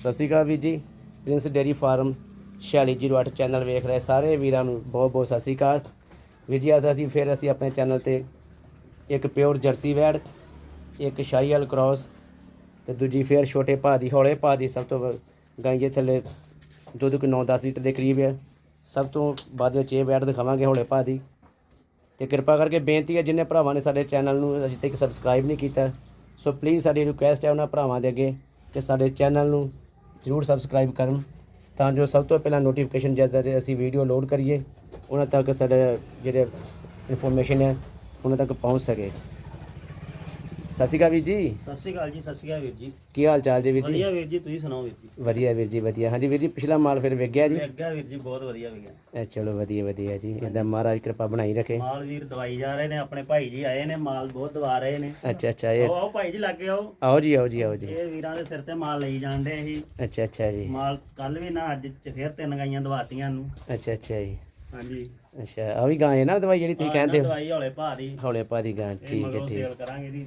ਸਤਿ ਸ਼੍ਰੀ ਅਕਾਲ ਵੀਰ ਜੀ। Prince dairy farm 4608 channel ਵੇਖ ਰਹੇ ਸਾਰੇ ਵੀਰਾਂ ਨੂੰ ਬਹੁਤ ਬਹੁਤ ਸਤਿ ਸ਼੍ਰੀ ਅਕਾਲ। ਵੀਰ ਜੀ, ਅੱਜ ਅਸੀਂ ਫਿਰ ਅਸੀਂ ਆਪਣੇ ਚੈਨਲ ਤੇ ਇੱਕ ਪਿਓਰ ਜਰਸੀ ਵੈੜ, ਇੱਕ ਸ਼ਾਹੀਵਾਲ ਕ੍ਰਾਸ ਤੇ ਦੂਜੀ ਫੇਰ ਛੋਟੇ ਭਾਅ ਦੀ, ਹੌਲੇ ਭਾਅ ਦੀ ਸਭ ਤੋਂ ਵ- ਥੱਲੇ ਦੁੱਧ ਕੋ 9-10 ਲੀਟਰ ਦੇ ਕਰੀਬ ਹੈ। ਸਭ ਤੋਂ ਬਾਅਦ ਵਿੱਚ ਇਹ ਵੈੜ ਦਿਖਾਵਾਂਗੇ ਹੌਲੇ ਭਾਅ ਦੀ। ਤੇ ਕਿਰਪਾ ਕਰਕੇ ਬੇਨਤੀ ਹੈ ਜਿੰਨੇ ਭਰਾਵਾਂ ਨੇ ਸਾਡੇ ਚੈਨਲ ਨੂੰ ਅਜੇ ਤੱਕ ਸਬਸਕ੍ਰਾਈਬ ਨਹੀਂ ਕੀਤਾ, ਸੋ ਪਲੀਜ਼ ਸਾਡੀ ਰਿਕੁਐਸਟ ਹੈ ਉਹਨਾਂ ਭਰਾਵਾਂ ਦੇ ਅੱਗੇ ਕਿ ਸਾਡੇ ਚੈਨਲ ਨੂੰ ਜ਼ਰੂਰ ਸਬਸਕ੍ਰਾਈਬ ਕਰਨ ਤਾਂ ਜੋ ਸਭ ਤੋਂ ਪਹਿਲਾਂ ਨੋਟੀਫਿਕੇਸ਼ਨ ਜਦ ਅਸੀਂ ਵੀਡੀਓ ਲੋਡ ਕਰੀਏ, ਉਹਨਾਂ ਤੱਕ ਸਾਡੇ ਜਿਹੜੇ ਇਨਫੋਰਮੇਸ਼ਨ ਹੈ, ਉਹਨਾਂ ਤੱਕ ਪਹੁੰਚ ਸਕੇ। ਸਤਿ ਸ਼੍ਰੀ ਅਕਾਲ ਵੀਰ ਜੀ। ਸਤਿ ਸ਼੍ਰੀ ਅਕਾਲ ਜੀ ਸਤਿ ਸ਼੍ਰੀ ਅਕਾਲ ਵੀਰ ਜੀ। ਕੀ ਹਾਲ ਚਾਲ ਜੀ ਵੀਰ ਜੀ? ਵਧੀਆ ਵੀਰ ਜੀ ਤੁਸੀਂ ਸੁਣਾਓ ਵੀਰ ਜੀ? ਵਧੀਆ ਵੀਰ ਜੀ ਵਧੀਆ। ਹਾਂਜੀ ਵੀਰ ਜੀ ਪਿਛਲਾ ਮਾਲ ਫਿਰ ਵਿਕ ਗਿਆ ਜੀ? ਅੱਗਾ ਵੀਰ ਜੀ ਬਹੁਤ ਵਧੀਆ ਇਹ ਚਲੋ ਵਧੀਆ ਵਧੀਆ ਜੀ। ਇਦਾਂ ਮਹਾਰਾਜ ਕਿਰਪਾ ਬਣਾਈ ਰੱਖੇ। ਮਾਲ ਵੀਰ ਦਵਾਈ ਜਾ ਰਹੇ ਨੇ ਆਪਣੇ ਭਾਈ ਜੀ ਆਏ ਨੇ ਮਾਲ ਬਹੁਤ ਦਵਾ ਰਹੇ ਨੇ। ਅੱਛਾ ਅੱਛਾ ਇਹ ਆਓ ਭਾਈ ਜੀ ਲੱਗੇ ਆਓ। ਆਓ ਜੀ ਆਓ ਜੀ ਆਓ ਜੀ। ਇਹ ਵੀਰਾਂ ਦੇ ਸਿਰ ਤੇ ਮਾਲ ਲਈ ਜਾਂਦੇ ਸੀ। ਅੱਛਾ ਅੱਛਾ ਜੀ। ਮਾਲ ਕੱਲ ਵੀ ਨਾ ਅੱਜ ਚ ਫੇਰ ਤਿੰਨ ਗਾਈਆਂ ਦਵਾਤੀਆਂ ਨੂੰ। ਅੱਛਾ ਅੱਛਾ ਜੀ। ਹਾਂਜੀ। ਅੱਛਾ ਆ ਵੀ ਗਾਂ ਹੈ ਨਾ ਦਵਾਈ ਜਿਹੜੀ ਤੁਸੀਂ ਕਹਿੰਦੇ ਹੋ? ਦਵਾਈ ਹੌਲੇ ਭਾ ਦੀ। ਹੌਲੇ ਦੀ ਗਾਂ ਠੀਕ ਹੈ ਠੀਕ। ਸੇਲ ਕਰਾਂਗੇ ਦੀ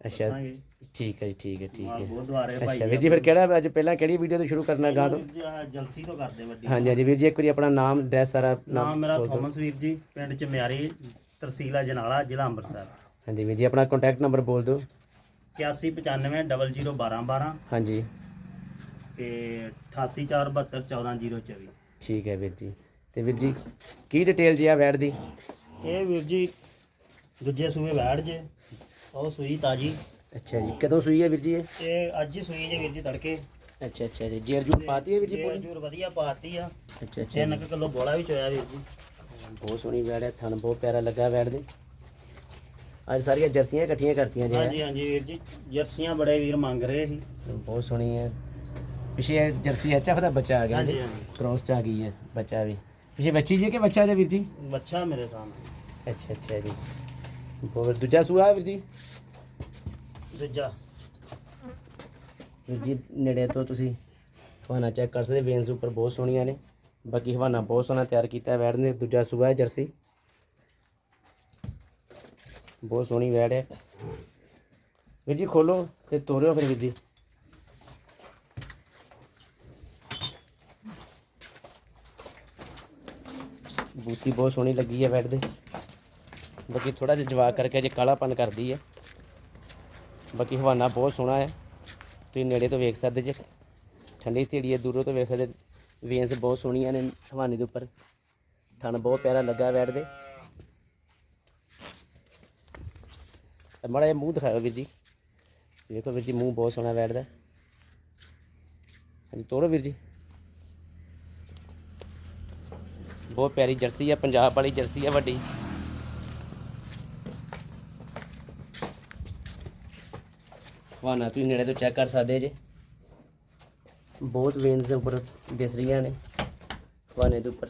ਅੱਛਾ। ਦੱਸਾਂਗੇ। ਠੀਕ ਹੈ ਜੀ ਠੀਕ ਹੈ ਠੀਕ ਮਾਲ ਹੈ। ਬਹੁਤ ਦਵਾ ਰਹੇ ਭਾਈ ਅੱਛਾ ਵੀਰ ਜੀ ਫਿਰ ਕਿਹੜਾ ਅੱਜ ਪਹਿਲਾਂ ਕਿਹੜੀ ਵੀਡੀਓ ਤੋਂ ਸ਼ੁਰੂ ਕਰਨਾ ਗਾਂ ਤੋਂ ਆਹ ਜਲਸੀ ਤੋਂ ਕਰਦੇ ਵੱਡੀ ਹਾਂਜੀ ਹਾਂਜੀ ਵੀਰ ਜੀ ਇੱਕ ਵਾਰੀ ਆਪਣਾ ਨਾਮ ਐਡਰੈਸ ਸਾਰਾ ਨਾਮ ਮੇਰਾ ਥੋਮਸ ਵੀਰ ਜੀ ਪਿੰਡ ਚ ਮਿਆਰੀ ਤਹਿਸੀਲ ਅਜਨਾਲਾ ਜ਼ਿਲ੍ਹਾ ਅੰਮ੍ਰਿਤਸਰ। ਹਾਂਜੀ ਵੀਰ ਜੀ ਆਪਣਾ ਕੰਟੈਕਟ ਨੰਬਰ ਬੋਲ ਦਿਓ। 8195 001212 ਹਾਂਜੀ। ਤੇ 8847214024 ਠੀਕ ਹੈ ਵੀਰ ਜੀ। ਤੇ ਵੀਰ ਜੀ ਕੀ ਡਿਟੇਲ ਜੀ ਆ ਵੈੜ ਦੀ? ਇਹ ਵੀਰ ਜੀ ਦੂਜੇ ਸੂਏ ਬੈਠ ਜੇ। ਉਹ ਸੂਈ ਤਾਜੀ। ਅੱਛਾ ਜੀ ਕਦੋਂ ਸੂਈ ਹੈ ਵੀਰ ਜੀ ਇਹ? ਇਹ ਅੱਜ ਹੀ ਸੂਈ ਜੇ ਵੀਰ ਜੀ ਤੜਕੇ। ਅੱਛਾ ਅੱਛਾ ਜੀ ਜੇਰ ਜੂਰ ਪਾਤੀ ਹੈ ਵੀਰ ਜੀ ਇਹ ਪੂਰੀ? ਜੂਰ ਵਧੀਆ ਪਾਤੀ ਆ। ਅੱਛਾ ਅੱਛਾ 3 ਕਿਲੋ ਬੋਲਾ ਵੀ ਚੋਇਆ ਵੀਰ ਜੀ। ਬਹੁਤ ਸੋਹਣੀ ਵੈੜ ਹੈ ਥਣ ਬਹੁਤ ਪਿਆਰਾ ਲੱਗਾ ਵੈੜ ਦੇ। ਅੱਜ ਸਾਰੀਆਂ ਜਰਸੀਆਂ ਇਕੱਠੀਆਂ ਕਰਤੀਆਂ ਜੀ ਹਾਂਜੀ ਹਾਂਜੀ ਵੀਰ ਜੀ ਜਰਸੀਆਂ ਬੜੇ ਵੀਰ ਮੰਗ ਰਹੇ ਸੀ। ਬਹੁਤ ਸੋਹਣੀ ਹੈ। ਪਿਛੇ ਜਰਸੀ ਐਚਐਫ ਦਾ ਬੱਚਾ ਆ ਗਿਆ ਜੀ ਕ੍ਰੋਸ ਚ ਆ ਗਈ ਹੈ ਬੱਚਾ ਵੀ। ਪਿਛੇ ਬੱਚੀ ਜੀ ਕਿ ਬੱਚਾ ਜੀ ਵੀਰ ਜੀ? ਬੱਚਾ ਮੇਰੇ ਸਾਹਮਣੇ। ਅੱਛਾ ਅੱਛਾ ਜੀ। ਬਹੁਤ ਦੂਜਾ ਸੂਆ ਹੈ ਵੀਰ ਜੀ? ਦੂਜਾ। ਵੀਰ ਜੀ ਨੇੜੇ ਤੋਂ ਤੁਸੀਂ ਹਵਾਨਾ ਚੈੱਕ ਕਰ ਸਕਦੇ ਵੇਨਸ ਉੱਪਰ ਬਹੁਤ ਸੋਹਣੀਆਂ ਨੇ। ਬਾਕੀ ਹਵਾਨਾ ਬਹੁਤ ਸੋਹਣਾ ਤਿਆਰ ਕੀਤਾ ਵੈੜ ਨੇ ਦੂਜਾ ਸੂਆ ਹੈ ਜਰਸੀ। ਬਹੁਤ ਸੋਹਣੀ ਵੈੜ ਹੈ। ਵੀਰ ਜੀ ਖੋਲੋ ਤੇ ਤੋਰਿਓ ਫਿਰ ਵੀਰ ਜੀ। ਬੂਤੀ ਬਹੁਤ ਸੋਹਣੀ ਲੱਗੀ ਹੈ ਵੈੜ ਦੇ। ਬਾਕੀ ਥੋੜਾ ਜਿਹਾ ਜਵਾਕ ਕਰਕੇ ਜੇ ਕਾਲਾਪਨ ਕਰਦੀ ਹੈ। ਬਾਕੀ ਹਵਾਨਾ ਬਹੁਤ ਸੋਹਣਾ ਹੈ। ਤੁਸੀਂ ਨੇੜੇ ਤੋਂ ਵੇਖ ਸਕਦੇ ਜੇ। ਠੰਡੀ ਸਥਿਤੀ ਹੈ, ਦੂਰੋਂ ਤੋਂ ਵੇਖ ਸਕਦੇ। ਵੇਨਸ ਬਹੁਤ ਸੋਹਣੀਆਂ ਨੇ ਹਵਾਨੇ ਦੇ ਉੱਪਰ। ਥਣ ਬਹੁਤ ਪਿਆਰਾ ਲੱਗਾ ਵੈੜ ਦੇ। ਮਾੜਾ ਜਿਹਾ ਮੂੰਹ ਦਿਖਾਓ ਵੀਰ ਜੀ। ਵੇਖੋ ਵੀਰ ਜੀ, ਮੂੰਹ ਬਹੁਤ ਸੋਹਣਾ ਬੈਠਦਾ ਹਾਂਜੀ ਤੋਰੋ ਵੀਰ ਜੀ। ਬਹੁਤ ਪਿਆਰੀ ਜਰਸੀ ਹੈ, ਪੰਜਾਬ ਵਾਲੀ ਜਰਸੀ ਹੈ ਵੱਡੀ। ਹਵਾਨਾ ਤੁਸੀਂ ਨੇੜੇ ਤੋਂ ਚੈੱਕ ਕਰ ਸਕਦੇ ਜੇ। ਬਹੁਤ ਵੇਨਸ ਦੇ ਉੱਪਰ ਦਿਸ ਰਹੀਆਂ ਨੇ ਹਵਾਨੇ ਦੇ ਉੱਪਰ।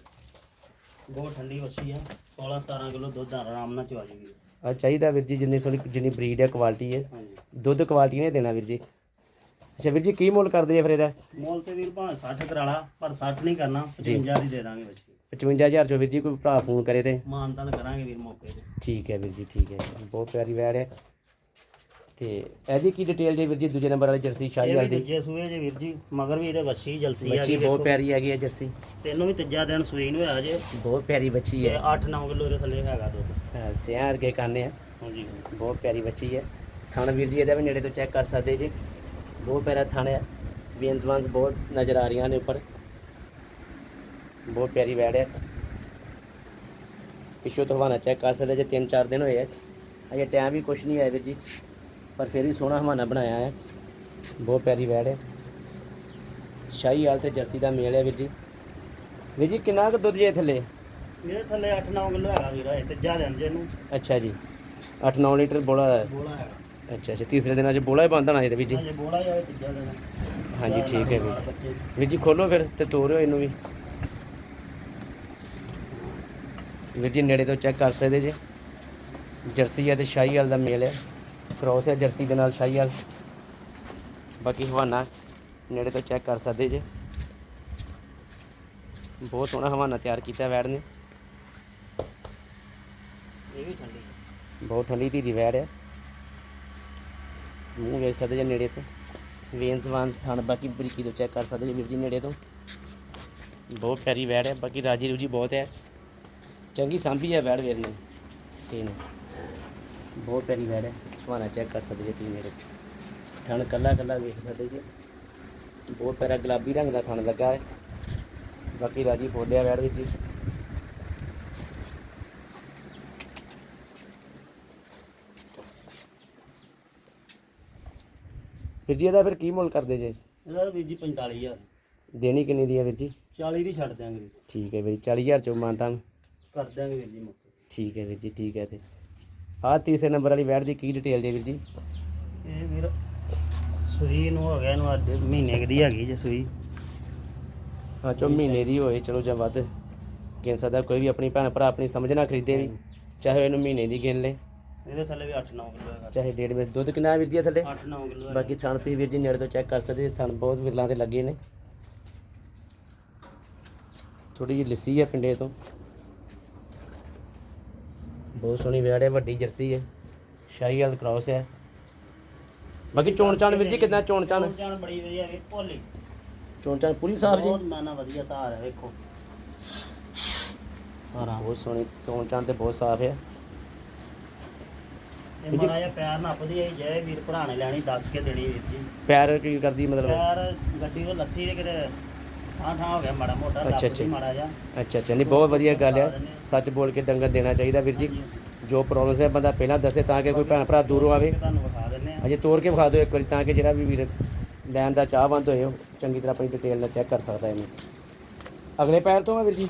ਬਹੁਤ ਠੰਡੀ ਵੱਛੀ ਆ 16 17 ਕਿਲੋ ਦੁੱਧ ਆਰਾਮ ਨਾਲ ਚਵਾ ਜੂਗੀ ਆ ਚਾਹੀਦਾ ਵੀਰ ਜੀ ਜਿੰਨੀ ਸੋਹਣੀ ਜਿੰਨੀ ਬਰੀਡ ਹੈ ਕੁਆਲਿਟੀ ਹੈ ਹਾਂਜੀ। ਦੁੱਧ ਕੁਆਲਿਟੀ ਨੇ ਦੇਣਾ ਵੀਰ ਜੀ। ਅੱਛਾ ਵੀਰ ਜੀ ਕੀ ਮੁੱਲ ਕਰਦੇ ਜੇ ਫਿਰ ਇਹਦਾ? ਮੋਲ ਤੇ ਵੀਰ ਭਾਵੇਂ 60 ਕਰਾਲਾ ਪਰ 60 ਨਹੀਂ ਕਰਨਾ 55 ਦੀ ਦੇ ਦਾਂਗੇ ਬੱਚੀ 55000 ਚੋਂ ਵੀਰ ਜੀ ਕੋਈ ਭਰਾ ਫੋਨ ਕਰੇ ਤੇ। ਮਾਨਤਾਨ ਕਰਾਂਗੇ ਵੀਰ ਮੌਕੇ ਤੇ। ਠੀਕ ਹੈ ਵੀਰ ਜੀ ਠੀਕ ਹੈ। ਬਹੁਤ ਪਿਆਰੀ ਵੈੜ ਹੈ ਤੇ ਇਹਦੀ ਕੀ ਡਿਟੇਲ ਜੀ ਵੀਰ ਜੀ ਦੂਜੇ ਨੰਬਰ ਵਾਲੀ ਜਰਸੀ ਸ਼ਾਹੀ ਇਹ ਵਾਲੀ ਦੀ? ਦੂਜੇ ਸੂਏ ਜੇ ਵੀਰ ਜੀ ਮਗਰ ਵੀ ਇਹਦੇ ਵੱਛੀ ਜਲਸੀ ਆ ਬੱਚੀ ਬਹੁਤ ਪਿਆਰੀ ਹੈਗੀ ਹੈ ਜਰਸੀ। ਤੈਨੂੰ ਵੀ ਤੀਜਾ ਦਿਨ ਸੂਈ ਨੂੰ ਹੋਇਆ ਜੇ। ਬਹੁਤ ਪਿਆਰੀ ਬੱਚੀ ਤੇ ਹੈ 8-9 ਕਿਲੋ ਇਹਦੇ ਥੱਲੇ ਹੈਗਾ ਦੁੱਧ। ਹਾਂ, ਸਿਆਂ ਵਰਗੇ ਕਾਨੇ ਆ। ਹਾਂਜੀ। ਬਹੁਤ ਪਿਆਰੀ ਬੱਚੀ ਹੈ। ਥਣ ਵੀਰ ਜੀ ਇਹਦਾ ਵੀ ਨੇੜੇ ਤੋਂ ਚੈੱਕ ਕਰ ਸਕਦੇ ਜੀ। ਬਹੁਤ ਪਿਆਰਾ ਥਣ ਹੈ ਵੇਨਸ ਵਾਂਸ ਬਹੁਤ ਨਜ਼ਰ ਆ ਰਹੀਆਂ ਨੇ ਉੱਪਰ। ਬਹੁਤ ਪਿਆਰੀ ਵੈੜ ਹੈ। ਪਿੱਛੋਂ ਤੋਂ ਹਵਾਨਾ ਚੈੱਕ ਕਰ ਸਕਦੇ ਜੇ। 3-4 ਦਿਨ ਹੋਏ ਆ। ਅਜੇ ਟਾਈਮ ਵੀ ਕੁਛ ਨਹੀਂ ਆਇਆ ਵੀਰ ਜੀ। ਪਰ ਫਿਰ ਵੀ ਸੋਹਣਾ ਹਵਾਨਾ ਬਣਾਇਆ ਹੈ। ਬਹੁਤ ਪਿਆਰੀ ਵੈੜ ਹੈ। ਸ਼ਾਹੀ ਹਾਲ ਤੇ ਜਰਸੀ ਦਾ ਮੇਲ ਹੈ ਵੀਰ ਜੀ। ਵੀਰ ਜੀ ਕਿੰਨਾ ਕੁ ਦੁੱਧ ਜੇ ਥੱਲੇ? ਇਹਦੇ ਥੱਲੇ 8-9 ਕਿਲੋ ਹੈਗਾ ਵੀਰ ਇਹ ਦਿਨ ਜੇ ਨੂੰ ਅੱਛਾ ਜੀ। 8-9 ਲੀਟਰ ਬੋਲਾ ਹੈ। ਬੋਲਾ ਹੈਗਾ। ਅੱਛਾ ਅੱਛਾ। ਤੀਸਰੇ ਦਿਨ ਅੱਜ ਬੋਲਾ ਹੀ ਬੰਦ ਹੋਣਾ ਇਹਦੇ ਵੀਰ ਜੀ। ਜੇ ਬੋਲਾ ਜਾਵੇ ਤੀਜਾ ਦਿਨ। ਹਾਂਜੀ ਠੀਕ ਹੈ ਵੀਰ ਵੀਰ ਜੀ ਖੋਲੋ ਫਿਰ ਤੇ ਤੋਰਿਓ ਇਹਨੂੰ ਵੀ। ਵੀਰ ਜੀ ਨੇੜੇ ਤੋਂ ਚੈੱਕ ਕਰ ਸਕਦੇ ਜੇ। ਜਰਸੀ ਹੈ ਤੇ ਸ਼ਾਹੀਵਾਲ ਦਾ ਮੇਲ ਹੈ। ਕ੍ਰੋਸ ਹੈ ਜਰਸੀ ਦੇ ਨਾਲ ਸ਼ਾਹੀਵਾਲ ਬਾਕੀ ਹਵਾਨਾ ਨੇੜੇ ਤੋਂ ਚੈੱਕ ਕਰ ਸਕਦੇ ਜੇ। ਬਹੁਤ ਸੋਹਣਾ ਹਵਾਨਾ ਤਿਆਰ ਕੀਤਾ ਵੈੜ ਨੇ। ਇਹ ਵੀ ਠੰਡੀ। ਬਹੁਤ ਠੰਡੀ ਧੀਰੀ ਵੈੜ ਹੈ ਮੂੰਹ ਵੇਖ ਸਕਦੇ ਜੇ ਨੇੜੇ ਤੋਂ। ਵੇਨਸ ਵਾਂਸ ਥਣ ਬਾਕੀ ਬਰੀਕੀ ਤੋਂ ਚੈੱਕ ਕਰ ਸਕਦੇ ਜੀ ਵੀਰ ਜੀ ਨੇੜੇ ਤੋਂ। ਬਹੁਤ ਪਿਆਰੀ ਵੈੜ ਹੈ ਬਾਕੀ ਰਾਜੀ ਰੂਜੀ ਬਹੁਤ ਹੈ ਚੰਗੀ ਸਾਂਭੀ ਹੈ ਵੈੜ ਵੀਰ ਨੇ। ਨੇ। ਬਹੁਤ ਪਿਆਰੀ ਵੈੜ ਹੈ ਸੁਹਾਣਾ ਚੈੱਕ ਕਰ ਸਕਦੇ ਜੀ ਤੁਸੀਂ ਨੇੜੇ ਥਣ ਕੱਲਾ ਕੱਲਾ ਵੇਖ ਸਕਦੇ ਜੀ। ਬਹੁਤ ਪਿਆਰਾ ਗੁਲਾਬੀ ਰੰਗ ਦਾ ਥਣ ਲੱਗਾ ਹੈ। ਬਾਕੀ ਰਾਜੀ ਫੋਲਿਆ ਵੈੜ ਵਿੱਚ ਜੀ। ਵੀਰ ਜੀ ਇਹਦਾ ਫਿਰ ਕੀ ਮੁੱਲ ਕਰਦੇ ਜੇ? ਇਹਦਾ ਵੀਰ ਜੀ 45000 ਦੇਣੀ ਕਿੰਨੀ ਦੀ ਹੈ ਵੀਰ ਜੀ? 40 ਦੀ ਛੱਡ ਦਿਆਂਗੇ। ਠੀਕ ਹੈ ਵੀਰ ਜੀ 40000 ਚੋਂ ਮਾਨਤਾਨ। ਕਰ ਦਿਆਂਗੇ ਵੀਰ ਜੀ ਮੁੱਕ। ਠੀਕ ਹੈ ਵੀਰ ਜੀ ਠੀਕ ਹੈ ਤੇ ਆਹ ਤੀਸਰੇ ਨੰਬਰ ਵਾਲੀ ਵੈਟ ਦੀ ਕੀ ਡਿਟੇਲ ਜੇ ਵੀਰ ਜੀ? ਇਹ ਵੀਰ ਸੂਈ ਨੂੰ ਹੋ ਗਿਆ ਇਹਨੂੰ ਅੱਜ ਮਹੀਨੇ ਕੁ ਦੀ ਹੈਗੀ ਜੇ ਸੂਈ। ਹਾਂ ਚੋ ਮਹੀਨੇ ਦੀ ਹੋਏ ਚਲੋ ਜਾਂ ਵੱਧ ਗਿਣ ਸਕਦਾ ਕੋਈ ਵੀ ਆਪਣੀ ਭੈਣ ਭਰਾ ਆਪਣੀ ਸਮਝ ਨਾਲ ਖਰੀਦੇ ਵੀ ਚਾਹੇ ਇਹਨੂੰ ਮਹੀਨੇ ਦੀ ਗਿਣ ਲੇ। ਇਹਦੇ ਥੱਲੇ ਵੀ 8-9 ਕਿਲੋ ਹੈਗਾ। ਚਾਹੇ ਡੇਢ ਵਿੱਚ ਦੁੱਧ ਕਿੰਨਾ ਹੈ ਵੀਰ ਜੀ ਇਹ ਥੱਲੇ? 8-9 ਕਿਲੋ ਬਾਕੀ ਥਣ ਤੁਸੀਂ ਵੀਰ ਜੀ ਨੇੜੇ ਤੋਂ ਚੈੱਕ ਕਰ ਸਕਦੇ ਥਣ ਬਹੁਤ ਵਿਰਲਾਂ ਤੇ ਲੱਗੇ ਨੇ। ਥੋੜੀ ਜਿਹੀ ਲੱਸੀ ਹੈ ਪਿੰਡੇ ਤੋਂ। ਬਹੁਤ ਸੋਹਣੀ ਵੈੜ ਹੈ ਵੱਡੀ ਜਰਸੀ ਹੈ ਸ਼ਾਹੀਵਾਲ ਕ੍ਰਾਸ ਹੈ। ਬਾਕੀ ਚੋਣ ਚਾਣ ਵੀਰ ਜੀ ਕਿੰਨਾ ਚੋਣ ਚਾਣ ਜਾਨ ਬੜੀ ਵਧੀਆ ਵੀ ਭੋਲੀ। ਚੋਣ ਚਾਣ ਪੂਰੀ ਸਾਫ਼ ਜੀ? ਬਹੁਤ ਮਾਨਾ ਵਧੀਆ ਧਾਰ ਹੈ ਵੇਖੋ। ਸਾਰਾ ਬਹੁਤ ਸੋਹਣੀ ਚੋਣ ਚਾਣ ਤੇ ਬਹੁਤ ਸਾਫ਼ ਹੈ। ਇਹ ਮਾੜਾ ਜਿਹਾ ਪੈਰ ਨੱਪਦੀ ਹੈ ਜੇ ਵੀਰ ਭਰਾ ਨੇ ਲੈਣੀ ਦੱਸ ਕੇ ਦੇਣੀ ਵੀਰ ਜੀ। ਪੈਰ ਕੀ ਕਰਦੀ ਮਤਲਬ? ਪੈਰ ਗੱਡੀ ਉਹ ਲੱਥੀ ਦੇ ਕਿਤੇ ਠਾਂ ਠਾਂ ਹੋ ਗਿਆ ਮਾੜਾ ਮੋਟਾ ਅੱਛਾ, ਅੱਛਾ। ਮਾੜਾ ਅੱਛਾ ਅੱਛਾ। ਨਹੀਂ ਬਹੁਤ ਵਧੀਆ ਗੱਲ ਹੈ। ਸੱਚ ਬੋਲ ਕੇ ਡੰਗਰ ਦੇਣਾ ਚਾਹੀਦਾ ਵੀਰ ਜੀ। ਜੋ ਪ੍ਰੋਬਲਮ ਹੈ ਬੰਦਾ ਪਹਿਲਾਂ ਦੱਸੇ ਤਾਂ ਕਿ ਕੋਈ ਭੈਣ ਭਰਾ ਦੂਰੋਂ ਆਵੇ ਤੁਹਾਨੂੰ ਵਿਖਾ ਦਿੰਨੇ ਆ। ਅਜੇ ਤੋੜ ਕੇ ਵਿਖਾ ਦਿਓ ਇੱਕ ਵਾਰੀ ਤਾਂ ਕਿ ਜਿਹੜਾ ਵੀ ਵੀਰ ਲੈਣ ਦਾ ਚਾਹਵੰਦ ਹੋਏ ਉਹ ਚੰਗੀ ਤਰ੍ਹਾਂ ਆਪਣੀ ਡਿਟੇਲ ਨਾਲ ਚੈੱਕ ਕਰ ਸਕਦਾ ਇਹਨੂੰ। ਅਗਲੇ ਪੈਰ ਤੋਂ ਆ ਵੀਰ ਜੀ।